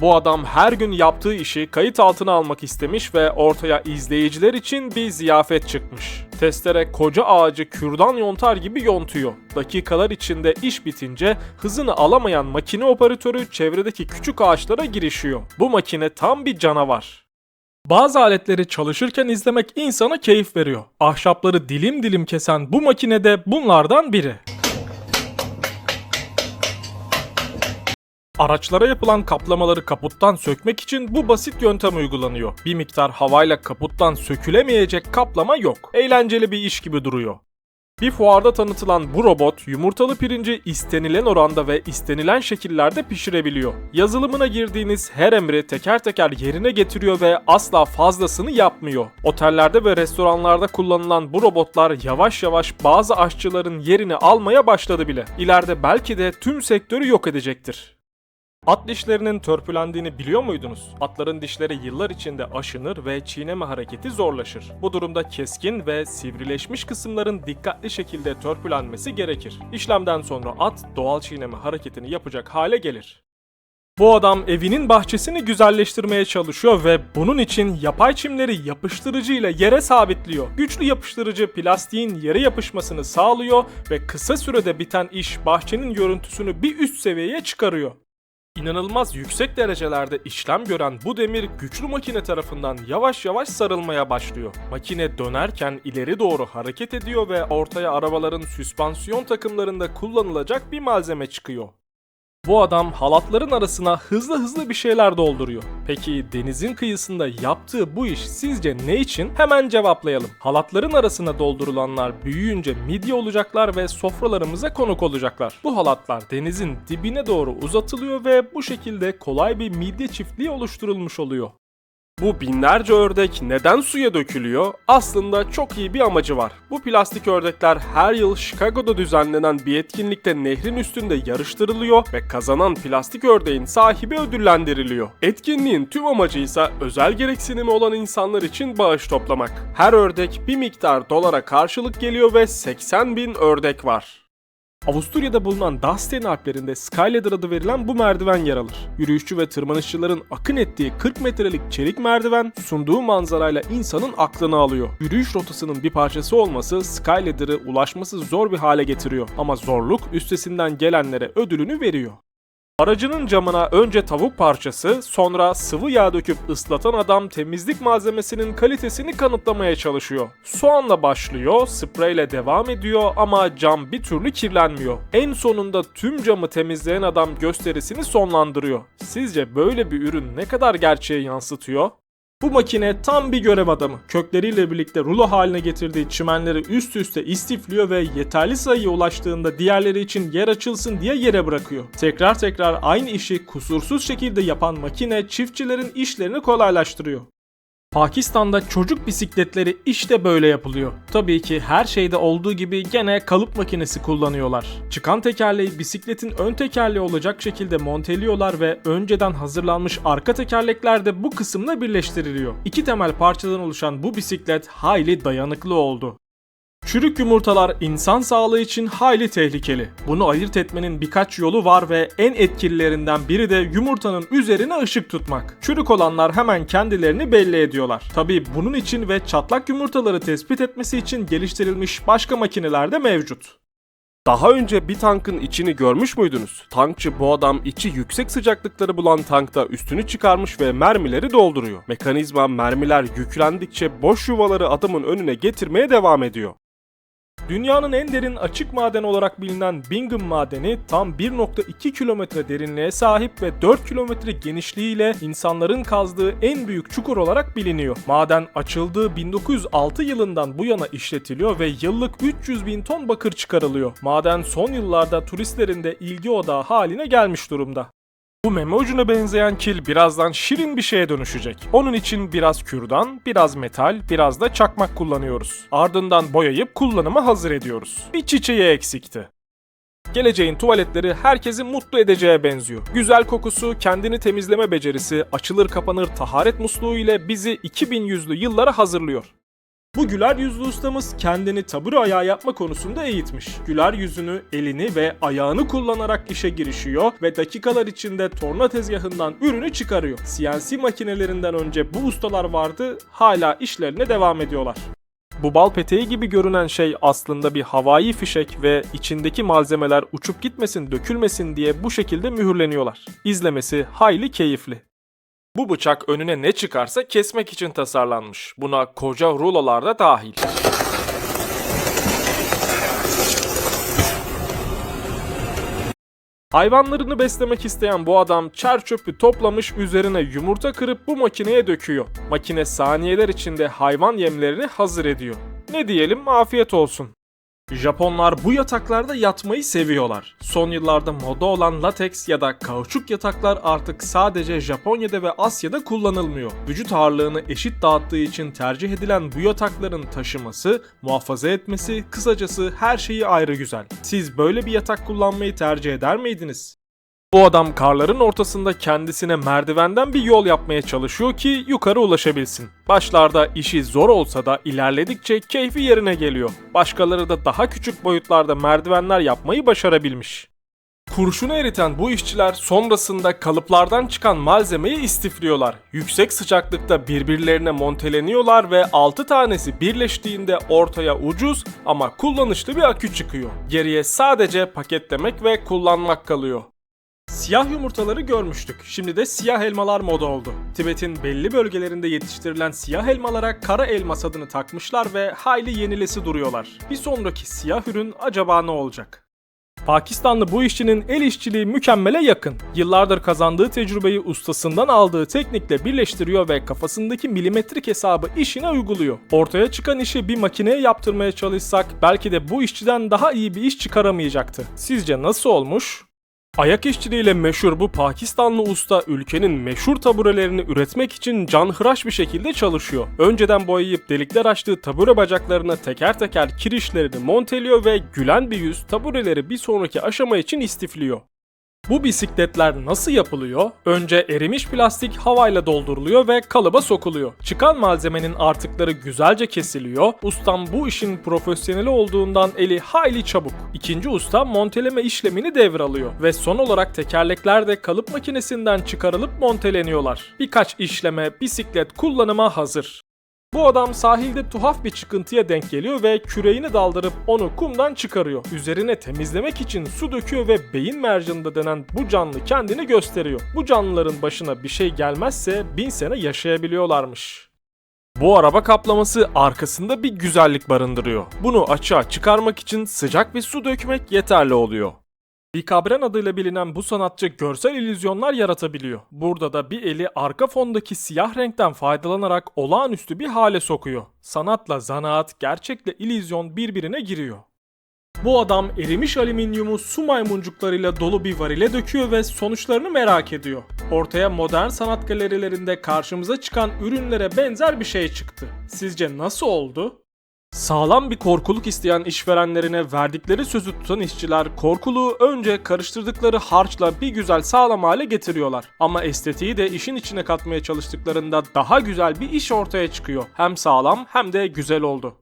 Bu adam her gün yaptığı işi kayıt altına almak istemiş ve ortaya izleyiciler için bir ziyafet çıkmış. Testere koca ağacı kürdan yontar gibi yontuyor. Dakikalar içinde iş bitince hızını alamayan makine operatörü çevredeki küçük ağaçlara girişiyor. Bu makine tam bir canavar. Bazı aletleri çalışırken izlemek insana keyif veriyor. Ahşapları dilim dilim kesen bu makine de bunlardan biri. Araçlara yapılan kaplamaları kaputtan sökmek için bu basit yöntem uygulanıyor. Bir miktar havayla kaputtan sökülemeyecek kaplama yok. Eğlenceli bir iş gibi duruyor. Bir fuarda tanıtılan bu robot yumurtalı pirinci istenilen oranda ve istenilen şekillerde pişirebiliyor. Yazılımına girdiğiniz her emri teker teker yerine getiriyor ve asla fazlasını yapmıyor. Otellerde ve restoranlarda kullanılan bu robotlar yavaş yavaş bazı aşçıların yerini almaya başladı bile. İleride belki de tüm sektörü yok edecektir. At dişlerinin törpülendiğini biliyor muydunuz? Atların dişleri yıllar içinde aşınır ve çiğneme hareketi zorlaşır. Bu durumda keskin ve sivrileşmiş kısımların dikkatli şekilde törpülenmesi gerekir. İşlemden sonra at doğal çiğneme hareketini yapacak hale gelir. Bu adam evinin bahçesini güzelleştirmeye çalışıyor ve bunun için yapay çimleri yapıştırıcı ile yere sabitliyor. Güçlü yapıştırıcı plastiğin yere yapışmasını sağlıyor ve kısa sürede biten iş bahçenin görüntüsünü bir üst seviyeye çıkarıyor. İnanılmaz yüksek derecelerde işlem gören bu demir güçlü makine tarafından yavaş yavaş sarılmaya başlıyor. Makine dönerken ileri doğru hareket ediyor ve ortaya arabaların süspansiyon takımlarında kullanılacak bir malzeme çıkıyor. Bu adam halatların arasına hızlı hızlı bir şeyler dolduruyor. Peki denizin kıyısında yaptığı bu iş sizce ne için? Hemen cevaplayalım. Halatların arasına doldurulanlar büyüyünce midye olacaklar ve sofralarımıza konuk olacaklar. Bu halatlar denizin dibine doğru uzatılıyor ve bu şekilde kolay bir midye çiftliği oluşturulmuş oluyor. Bu binlerce ördek neden suya dökülüyor? Aslında çok iyi bir amacı var. Bu plastik ördekler her yıl Chicago'da düzenlenen bir etkinlikte nehrin üstünde yarıştırılıyor ve kazanan plastik ördeğin sahibi ödüllendiriliyor. Etkinliğin tüm amacı ise özel gereksinimi olan insanlar için bağış toplamak. Her ördek bir miktar dolara karşılık geliyor ve 80 bin ördek var. Avusturya'da bulunan Dasten Alplerinde Skyladder adı verilen bu merdiven yer alır. Yürüyüşçü ve tırmanışçıların akın ettiği 40 metrelik çelik merdiven sunduğu manzarayla insanın aklını alıyor. Yürüyüş rotasının bir parçası olması Skyladder'ı ulaşması zor bir hale getiriyor ama zorluk üstesinden gelenlere ödülünü veriyor. Aracının camına önce tavuk parçası, sonra sıvı yağ döküp ıslatan adam temizlik malzemesinin kalitesini kanıtlamaya çalışıyor. Soğanla başlıyor, spreyle devam ediyor ama cam bir türlü kirlenmiyor. En sonunda tüm camı temizleyen adam gösterisini sonlandırıyor. Sizce böyle bir ürün ne kadar gerçeğe yansıtıyor? Bu makine tam bir görev adamı. Kökleriyle birlikte rulo haline getirdiği çimenleri üst üste istifliyor ve yeterli sayıya ulaştığında diğerleri için yer açılsın diye yere bırakıyor. Tekrar tekrar aynı işi kusursuz şekilde yapan makine çiftçilerin işlerini kolaylaştırıyor. Pakistan'da çocuk bisikletleri işte böyle yapılıyor. Tabii ki her şeyde olduğu gibi gene kalıp makinesi kullanıyorlar. Çıkan tekerleği bisikletin ön tekerleği olacak şekilde monteliyorlar ve önceden hazırlanmış arka tekerlekler de bu kısımla birleştiriliyor. İki temel parçadan oluşan bu bisiklet hayli dayanıklı oldu. Çürük yumurtalar insan sağlığı için hayli tehlikeli. Bunu ayırt etmenin birkaç yolu var ve en etkililerinden biri de yumurtanın üzerine ışık tutmak. Çürük olanlar hemen kendilerini belli ediyorlar. Tabii bunun için ve çatlak yumurtaları tespit etmesi için geliştirilmiş başka makineler de mevcut. Daha önce bir tankın içini görmüş müydünüz? Tankçı bu adam içi yüksek sıcaklıkları bulan tankta üstünü çıkarmış ve mermileri dolduruyor. Mekanizma mermiler yüklendikçe boş yuvaları adamın önüne getirmeye devam ediyor. Dünyanın en derin açık maden olarak bilinen Bingham madeni tam 1.2 kilometre derinliğe sahip ve 4 kilometre genişliğiyle insanların kazdığı en büyük çukur olarak biliniyor. Maden açıldığı 1906 yılından bu yana işletiliyor ve yıllık 300 bin ton bakır çıkarılıyor. Maden son yıllarda turistlerin de ilgi odağı haline gelmiş durumda. Bu meme benzeyen kil birazdan şirin bir şeye dönüşecek. Onun için biraz kürdan, biraz metal, biraz da çakmak kullanıyoruz. Ardından boyayıp kullanıma hazır ediyoruz. Bir çiçeği eksikti. Geleceğin tuvaletleri herkesi mutlu edeceğe benziyor. Güzel kokusu, kendini temizleme becerisi, açılır kapanır taharet musluğu ile bizi 2100'lü yıllara hazırlıyor. Bu güler yüzlü ustamız kendini tabure ayağı yapma konusunda eğitmiş. Güler yüzünü, elini ve ayağını kullanarak işe girişiyor ve dakikalar içinde torna tezgahından ürünü çıkarıyor. CNC makinelerinden önce bu ustalar vardı, hala işlerine devam ediyorlar. Bu bal peteği gibi görünen şey aslında bir havai fişek ve içindeki malzemeler uçup gitmesin, dökülmesin diye bu şekilde mühürleniyorlar. İzlemesi hayli keyifli. Bu bıçak önüne ne çıkarsa kesmek için tasarlanmış. Buna koca rulolar da dahil. Hayvanlarını beslemek isteyen bu adam çer çöpü toplamış üzerine yumurta kırıp bu makineye döküyor. Makine saniyeler içinde hayvan yemlerini hazır ediyor. Ne diyelim afiyet olsun. Japonlar bu yataklarda yatmayı seviyorlar. Son yıllarda moda olan lateks ya da kauçuk yataklar artık sadece Japonya'da ve Asya'da kullanılmıyor. Vücut ağırlığını eşit dağıttığı için tercih edilen bu yatakların taşıması, muhafaza etmesi, kısacası her şeyi ayrı güzel. Siz böyle bir yatak kullanmayı tercih eder miydiniz? Bu adam karların ortasında kendisine merdivenden bir yol yapmaya çalışıyor ki yukarı ulaşabilsin. Başlarda işi zor olsa da ilerledikçe keyfi yerine geliyor. Başkaları da daha küçük boyutlarda merdivenler yapmayı başarabilmiş. Kurşunu eriten bu işçiler sonrasında kalıplardan çıkan malzemeyi istifliyorlar. Yüksek sıcaklıkta birbirlerine monteleniyorlar ve 6 tanesi birleştiğinde ortaya ucuz ama kullanışlı bir akü çıkıyor. Geriye sadece paketlemek ve kullanmak kalıyor. Siyah yumurtaları görmüştük. Şimdi de siyah elmalar moda oldu. Tibet'in belli bölgelerinde yetiştirilen siyah elmalara kara elmas adını takmışlar ve hayli yenilesi duruyorlar. Bir sonraki siyah ürün acaba ne olacak? Pakistanlı bu işçinin el işçiliği mükemmele yakın. Yıllardır kazandığı tecrübeyi ustasından aldığı teknikle birleştiriyor ve kafasındaki milimetrik hesabı işine uyguluyor. Ortaya çıkan işi bir makineye yaptırmaya çalışsak belki de bu işçiden daha iyi bir iş çıkaramayacaktı. Sizce nasıl olmuş? Ayak işçiliğiyle meşhur bu Pakistanlı usta ülkenin meşhur taburelerini üretmek için canhıraş bir şekilde çalışıyor. Önceden boyayıp delikler açtığı tabure bacaklarına teker teker kirişlerini monteliyor ve gülen bir yüz tabureleri bir sonraki aşama için istifliyor. Bu bisikletler nasıl yapılıyor? Önce erimiş plastik havayla dolduruluyor ve kalıba sokuluyor. Çıkan malzemenin artıkları güzelce kesiliyor. Ustam bu işin profesyoneli olduğundan eli hayli çabuk. İkinci usta monteleme işlemini devralıyor ve son olarak tekerlekler de kalıp makinesinden çıkarılıp monteleniyorlar. Birkaç işleme bisiklet kullanıma hazır. Bu adam sahilde tuhaf bir çıkıntıya denk geliyor ve küreğini daldırıp onu kumdan çıkarıyor. Üzerine temizlemek için su döküyor ve beyin mercanında denen bu canlı kendini gösteriyor. Bu canlıların başına bir şey gelmezse bin sene yaşayabiliyorlarmış. Bu araba kaplaması arkasında bir güzellik barındırıyor. Bunu açığa çıkarmak için sıcak bir su dökmek yeterli oluyor. Bikabren adıyla bilinen bu sanatçı görsel illüzyonlar yaratabiliyor. Burada da bir eli arka fondaki siyah renkten faydalanarak olağanüstü bir hale sokuyor. Sanatla zanaat, gerçekle illüzyon birbirine giriyor. Bu adam erimiş alüminyumu su maymuncuklarıyla dolu bir varile döküyor ve sonuçlarını merak ediyor. Ortaya modern sanat galerilerinde karşımıza çıkan ürünlere benzer bir şey çıktı. Sizce nasıl oldu? Sağlam bir korkuluk isteyen işverenlerine verdikleri sözü tutan işçiler korkuluğu önce karıştırdıkları harçla bir güzel sağlam hale getiriyorlar. Ama estetiği de işin içine katmaya çalıştıklarında daha güzel bir iş ortaya çıkıyor. Hem sağlam hem de güzel oldu.